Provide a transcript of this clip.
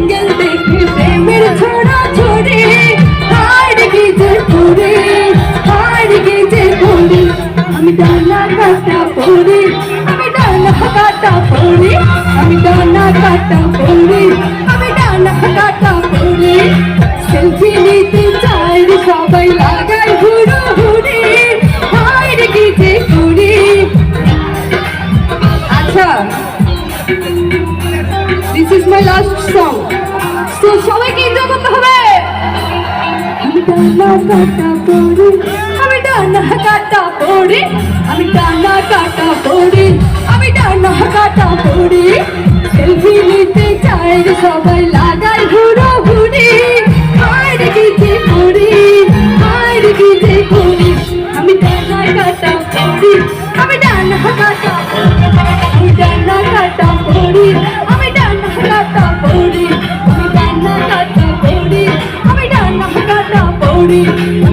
Single দেখে প্রেমের ছোড়া ছোড়ে হার গেজে পুরে হার গেজে পুরে আমি ডানা কাটা পরে, আমি ডানা কাটা পরে, আমি ডানা কাটা পরে, আমি ডানা কাটা পরে। সেলফি নিতে চাই সবাই লাগায় ঘুরো ঘুরে হার গেজে ঘুরে আচ্ছা দিস ইজ মাই লাস্ট সবাইকে এনজয় করতে হবে। আমি ডানা কাটা পড়ি। আমি ডানা কাটা পড়ি। আমি ডানা কাটা পড়ি। আমি ডানা কাটা পড়ি। সেলফি নিতে চাই সবাই, লাগাই ঘুরো ঘুরি হায় রে কি যে করি, হায় কি যে করি। আমি ডানা কাটা পড়ি। আমি ডানা কাটা আমি ডানা কাটা Tony. Tony.